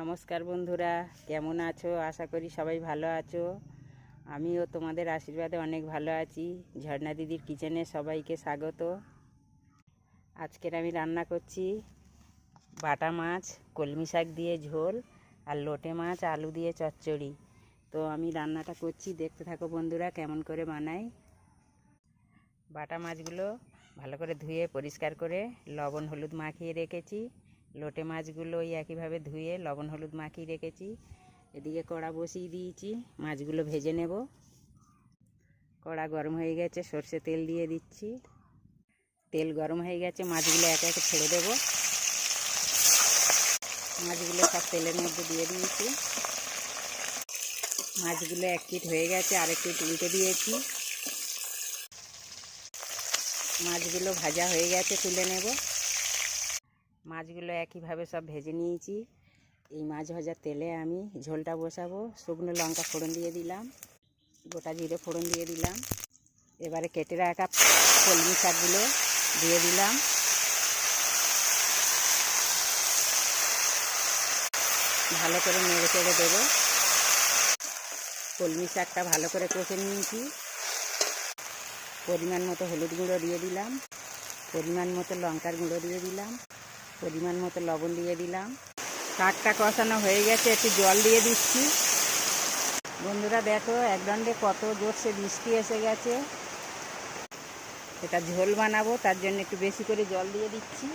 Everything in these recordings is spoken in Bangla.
নমস্কার বন্ধুরা, কেমন আছো? আশা করি সবাই ভালো আছো। আমিও তোমাদের আশীর্বাদে অনেক ভালো আছি। ঝর্ণা দিদির কিচেনে সবাইকে স্বাগত। আজকের আমি রান্না করছি বাটা মাছ, কলমি শাক দিয়ে ঝোল আর লোটে মাছ, আলু দিয়ে চচ্চড়ি। তো আমি রান্নাটা করছি, দেখতে থাকো বন্ধুরা, কেমন করে বানাই। বাটা মাছগুলো ভালো করে ধুয়ে পরিষ্কার করে লবণ, হলুদ মাখিয়ে রেখেছি। লোটে মাছগুলো ওই একইভাবে ধুয়ে লবণ হলুদ মাখিয়ে রেখেছি। এদিকে কড়া বসিয়ে দিয়েছি, মাছগুলো ভেজে নেব। কড়া গরম হয়ে গেছে, সর্ষে তেল দিয়ে দিচ্ছি। তেল গরম হয়ে গেছে, মাছগুলো একে একে ছেড়ে দেব। মাছগুলো সব তেলের মধ্যে দিয়ে দিয়েছি। মাছগুলো এক পিট হয়ে গেছে আর পিট উল্টে দিয়েছি। মাছগুলো ভাজা হয়ে গেছে, তুলে নেব। মাছগুলো একইভাবে সব ভেজে নিয়েছি। এই মাছ ভাজার তেলে আমি ঝোলটা বসাবো। শুকনো লঙ্কা ফোড়ন দিয়ে দিলাম। গোটা জিরে ফোড়ন দিয়ে দিলাম। এবারে কেটে রাখা কলমি শাকগুলো দিয়ে দিলাম। ভালো করে নেড়ে চেড়ে দেবো। কলমি শাকটা ভালো করে কষে নিয়েছি। পরিমাণ মতো হলুদ গুঁড়ো দিয়ে দিলাম। পরিমাণ মতো লঙ্কার গুঁড়ো দিয়ে দিলাম। পরিমাণ মতো লবণ দিয়ে দিলাম। শাকটা কষানো হয়ে গেছে, একটু জল দিয়ে দিচ্ছি। বন্ধুরা দেখো, এক দণ্ডে কত জোরসে বৃষ্টি এসে গেছে। এটা ঝোল বানাবো, তার জন্য একটু বেশি করে জল দিয়ে দিচ্ছি।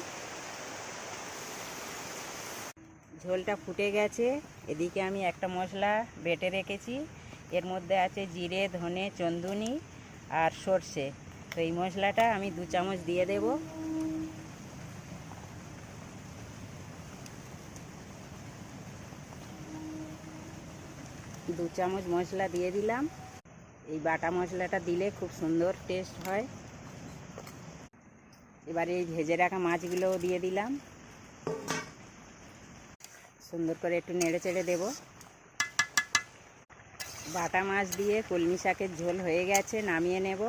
ঝোলটা ফুটে গেছে। এদিকে আমি একটা মশলা বেটে রেখেছি। এর মধ্যে আছে জিরে, ধনে, চন্দুনি আর সর্ষে। তো এই মশলাটা আমি দু চামচ দিয়ে দেব। দু চামচ মশলা দিয়ে দিলাম। এই বাটা মশলাটা দিলে খুব সুন্দর টেস্ট হয়। এবারে এই ভেজে রাখা মাছগুলোও দিয়ে দিলাম। সুন্দর করে একটু নেড়ে চেড়ে দেবো। বাটা মাছ দিয়ে কলমি শাকের ঝোল হয়ে গেছে, নামিয়ে নেব।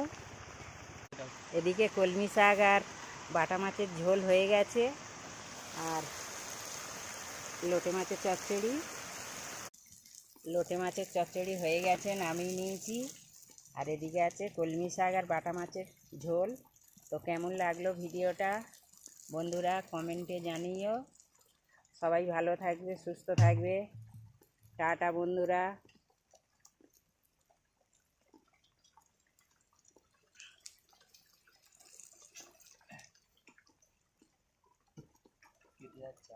এদিকে কলমি শাক আর বাটা মাছের ঝোল হয়ে গেছে। আর লোটে মাছের চচ্চড়ি। লোটে মাছের চচ্চড়ি হয়ে গেছে, নামিয়ে নিয়েছি। আর এদিকে আছে কলমি শাক আর বাটা মাছের ঝোল। তো কেমন লাগল ভিডিওটা? বন্ধুরা, কমেন্টে জানিও। সবাই ভালো থাকবে, সুস্থ থাকবে। টাটা, বন্ধুরা। যাচ্ছে।